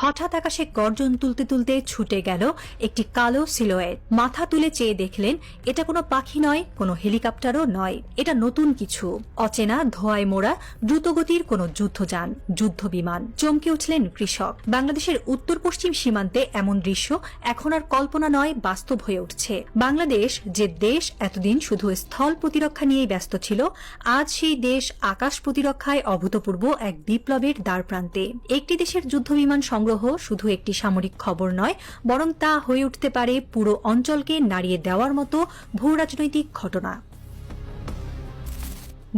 হঠাৎ আকাশে গর্জন তুলতে তুলতে ছুটে গেল একটি কালো সিলোয়েট মাথা তুলে চেয়ে দেখলেন, এটা কোনো পাখি নয়, কোনো হেলিকপ্টারও নয়। এটা নতুন কিছু। অচেনা, ধোয়ায় মোড়া, দ্রুতগতির কোনো যুদ্ধযান যুদ্ধ বিমান চমকে উঠলেন কৃষক। বাংলাদেশের উত্তর পশ্চিম সীমান্তে এমন দৃশ্য এখন আর কল্পনা নয়, বাস্তব হয়ে উঠছে। বাংলাদেশ যে দেশ এতদিন শুধু স্থল প্রতিরক্ষা নিয়েই ব্যস্ত ছিল, আজ সেই দেশ আকাশ প্রতিরক্ষায় অভূতপূর্ব এক বিপ্লবের দ্বার প্রান্তে একটি দেশের যুদ্ধবিমান সংগ্রহ শুধু একটি সামরিক খবর নয়, বরং তা হয়ে উঠতে পারে পুরো অঞ্চলকে নাড়িয়ে দেওয়ার মতো ভূরাজনৈতিক ঘটনা।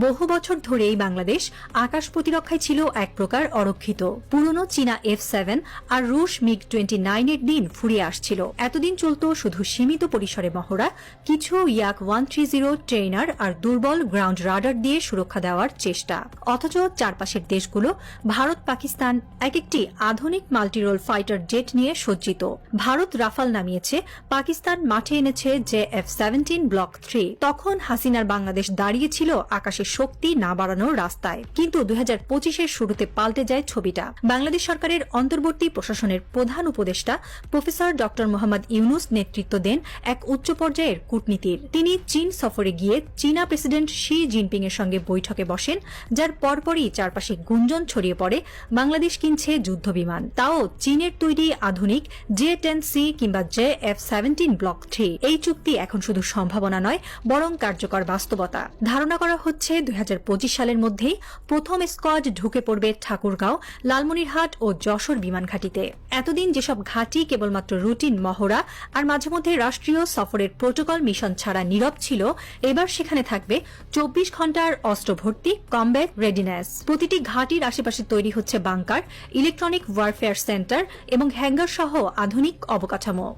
বহু বছর ধরেই বাংলাদেশ আকাশ প্রতিরক্ষায় ছিল এক প্রকার অরক্ষিত। পুরনো চীনা এফ সেভেন আর রুশ মিগ টোয়েন্টি নাইনের দিন ফুরিয়ে আসছিল। এতদিন চলত শুধু সীমিত পরিসরে মহড়া, কিছু Yak one three zero trainer আর দুর্বল গ্রাউন্ড রাডার দিয়ে সুরক্ষা দেওয়ার চেষ্টা। অথচ চারপাশের দেশগুলো, ভারত, পাকিস্তান এক একটি আধুনিক মাল্টিরোল ফাইটার জেট নিয়ে সজ্জিত। ভারত রাফাল নামিয়েছে, পাকিস্তান মাঠে এনেছে J F seventeen block three তখন হাসিনার বাংলাদেশ দাঁড়িয়েছিল আকাশের শক্তি না বাড়ানোর রাস্তায়। কিন্তু দুই হাজার পঁচিশের শুরুতে পাল্টে যায় ছবিটা। বাংলাদেশ সরকারের অন্তর্বর্তী প্রশাসনের প্রধান উপদেষ্টা প্রফেসর ড মোহাম্মদ ইউনুস নেতৃত্ব দেন এক উচ্চ পর্যায়ের কূটনীতির। তিনি চীন সফরে গিয়ে চীনা প্রেসিডেন্ট শি জিনপিং এর সঙ্গে বৈঠকে বসেন, যার পরপরই চারপাশে গুঞ্জন ছড়িয়ে পড়ে, বাংলাদেশ কিনছে যুদ্ধবিমান তাও চীনের তৈরি আধুনিক জে টেন সি কিংবা J F seventeen block three. এই চুক্তি এখন শুধু সম্ভাবনা নয়, বরং কার্যকর বাস্তবতা। ধারণা করা হচ্ছে দুই হাজার পঁচিশ সালের মধ্যেই প্রথম স্কোয়াড ঢুকে পড়বে ঠাকুরগাঁও, লালমনিরহাট ও যশোর বিমান ঘাঁটিতে এতদিন যেসব ঘাঁটি কেবলমাত্র রুটিন মহড়া আর মাঝে মধ্যে রাষ্ট্রীয় সফরের প্রোটোকল মিশন ছাড়া নীরব ছিল, এবার সেখানে থাকবে চব্বিশ ঘণ্টার অস্ত্র ভর্তি কমব্যাট রেডিনেস প্রতিটি ঘাঁটির আশেপাশে তৈরি হচ্ছে বাংকার ইলেকট্রনিক ওয়ারফেয়ার সেন্টার এবং হ্যাঙ্গার সহ আধুনিক অবকাঠামো।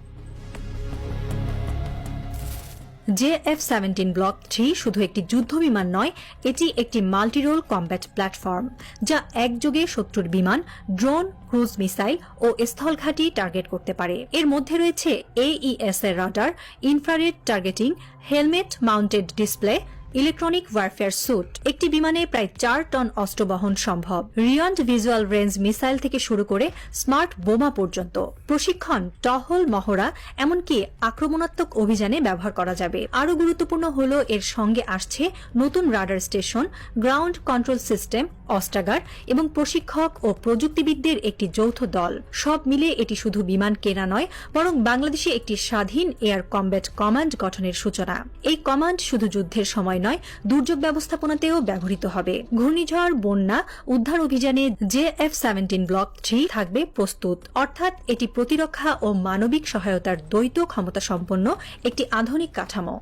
জে এফ সেভেন্টিন ব্লক থ্রি শুধু একটি যুদ্ধ বিমান নয়, এটি একটি মাল্টিরোল কম্ব্যাট প্ল্যাটফর্ম যা একযোগে শত্রুর বিমান, ড্রোন, ক্রুজ মিসাইল ও স্থলঘাঁটি টার্গেট করতে পারে। এর মধ্যে রয়েছে এইএস এর radar, infrared targeting, helmet mounted display electronic warfare suite, একটি বিমানে প্রায় চার টন অস্ত্র বহন সম্ভব। রিয়ন্ড ভিজুয়াল রেঞ্জ মিসাইল থেকে শুরু করে স্মার্ট বোমা পর্যন্ত। প্রশিক্ষণ, টহল, মহড়া, এমনকি আক্রমণাত্মক অভিযানে ব্যবহার করা যাবে। আরও গুরুত্বপূর্ণ হল এর সঙ্গে আসছে নতুন radar station, ground control system, অস্ত্রাগার এবং প্রশিক্ষক ও প্রযুক্তিবিদদের একটি যৌথ দল। সব মিলে এটি শুধু বিমান কেনা নয়, বরং বাংলাদেশে একটি স্বাধীন এয়ার কমব্যাট কমান্ড গঠনের সূচনা। এই কমান্ড শুধু যুদ্ধের সময় নয়, দুর্যোগ ব্যবস্থাপনাতেও ব্যবহৃত হবে। ঘূর্ণিঝড়, বন্যা, উদ্ধার অভিযানে J F seventeen block three থাকবে প্রস্তুত। অর্থাৎ এটি প্রতিরক্ষা ও মানবিক সহায়তার দ্বৈত ক্ষমতা সম্পন্ন একটি আধুনিক কাঠামো।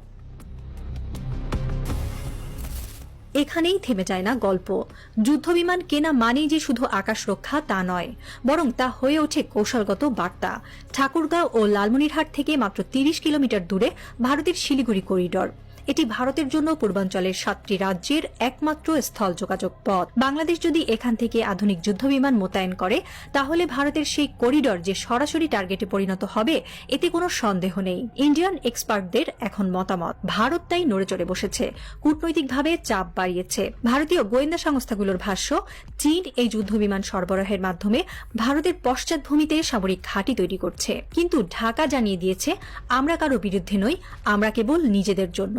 এখানেই থেমে যায় না গল্প। যুদ্ধবিমান কেনা মানেই যে শুধু আকাশ রক্ষা তা নয়, বরং তা হয়ে ওঠে কৌশলগত বার্তা। ঠাকুরগাঁও ও লালমনিরহাট থেকে মাত্র তিরিশ কিলোমিটার দূরে ভারতের শিলিগুড়ি করিডর। এটি ভারতের জন্য পূর্বাঞ্চলের সাতটি রাজ্যের একমাত্র স্থল যোগাযোগ পথ। বাংলাদেশ যদি এখান থেকে আধুনিক যুদ্ধবিমান মোতায়েন করে, তাহলে ভারতের সেই করিডর যে সরাসরি টার্গেটে পরিণত হবে, এতে কোনো সন্দেহ নেই। ইন্ডিয়ান এক্সপার্টদের এখন মতামত। ভারত তাই নড়ে চড়ে বসেছে। কূটনৈতিকভাবে চাপ বাড়িয়েছে। ভারতীয় গোয়েন্দা সংস্থাগুলোর ভাষ্য, চীন এই যুদ্ধবিমান সরবরাহের মাধ্যমে ভারতের পশ্চাৎভূমিতে সামরিক ঘাঁটি তৈরি করছে। কিন্তু ঢাকা জানিয়ে দিয়েছে, আমরা কারও বিরুদ্ধে নই, আমরা কেবল নিজেদের জন্য।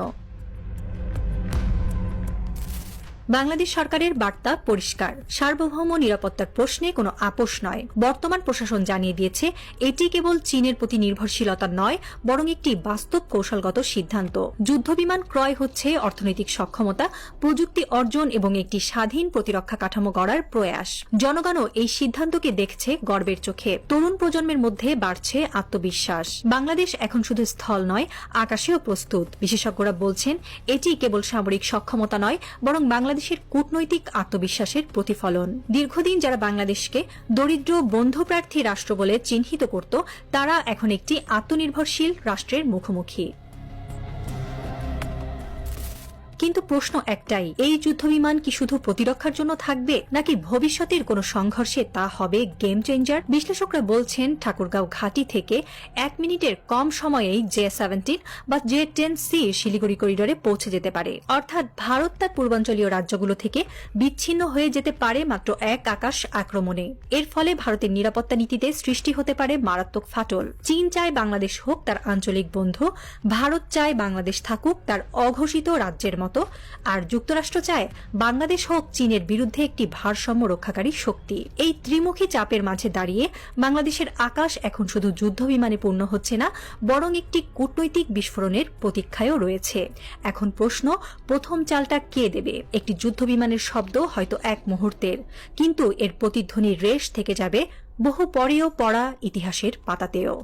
বাংলাদেশ সরকারের বার্তা পরিষ্কার। সার্বভৌম নিরাপত্তার প্রশ্নে কোনো আপোষ নয়। বর্তমান প্রশাসন জানিয়ে দিয়েছে, এটি কেবল চীনের প্রতি নির্ভরশীলতা নয়, বরং একটি বাস্তব কৌশলগত সিদ্ধান্ত। যুদ্ধবিমান ক্রয় হচ্ছে অর্থনৈতিক সক্ষমতা, প্রযুক্তি অর্জন এবং একটি স্বাধীন প্রতিরক্ষা কাঠামো গড়ার প্রয়াস। জনগণও এই সিদ্ধান্তকে দেখছে গর্বের চোখে। তরুণ প্রজন্মের মধ্যে বাড়ছে আত্মবিশ্বাস। বাংলাদেশ এখন শুধু স্থল নয়, আকাশেও প্রস্তুত। বিশেষজ্ঞরা বলছেন, এটি কেবল সামরিক সক্ষমতা নয়, বরং বাংলাদেশ বাংলাদেশের কূটনৈতিক আত্মবিশ্বাসের প্রতিফলন। দীর্ঘদিন যারা বাংলাদেশকে দরিদ্র বন্ধু প্রার্থী রাষ্ট্র বলে চিহ্নিত করত, তারা এখন একটি আত্মনির্ভরশীল রাষ্ট্রের মুখোমুখি। কিন্তু প্রশ্ন একটাই, এই যুদ্ধবিমান কি শুধু প্রতিরক্ষার জন্য থাকবে, নাকি ভবিষ্যতের কোনো সংঘর্ষে তা হবে গেম চেঞ্জার বিশ্লেষকরা বলছেন, ঠাকুরগাঁও ঘাঁটি থেকে এক মিনিটের কম সময়েই জে সেভেন্টিন বা জে টেন সি শিলিগুড়ি করিডোরে পৌঁছে যেতে পারে। অর্থাৎ ভারত তার পূর্বাঞ্চলীয় রাজ্যগুলো থেকে বিচ্ছিন্ন হয়ে যেতে পারে মাত্র এক আকাশ আক্রমণে। এর ফলে ভারতের নিরাপত্তা নীতিতে সৃষ্টি হতে পারে মারাত্মক ফাটল। চীন চায় বাংলাদেশ হোক তার আঞ্চলিক বন্ধু, ভারত চায় বাংলাদেশ থাকুক তার অঘোষিত রাজ্যের মতো। আর যুক্তরাষ্ট্র চায় বাংলাদেশ হোক চীনের বিরুদ্ধে একটি ভারসাম্য রক্ষাকারী শক্তি। এই ত্রিমুখী চাপের মাঝে দাঁড়িয়ে বাংলাদেশের আকাশ এখন শুধু যুদ্ধ বিমানে পূর্ণ হচ্ছে না, বরং একটি কূটনৈতিক বিস্ফোরণের প্রতীক্ষায়ও রয়েছে। এখন প্রশ্ন, প্রথম চালটা কে দেবে? একটি যুদ্ধ বিমানের শব্দ হয়তো এক মুহূর্তের। কিন্তু এর প্রতিধ্বনির রেশ থেকে যাবে বহু পরেও পড়া ইতিহাসের পাতাতেও।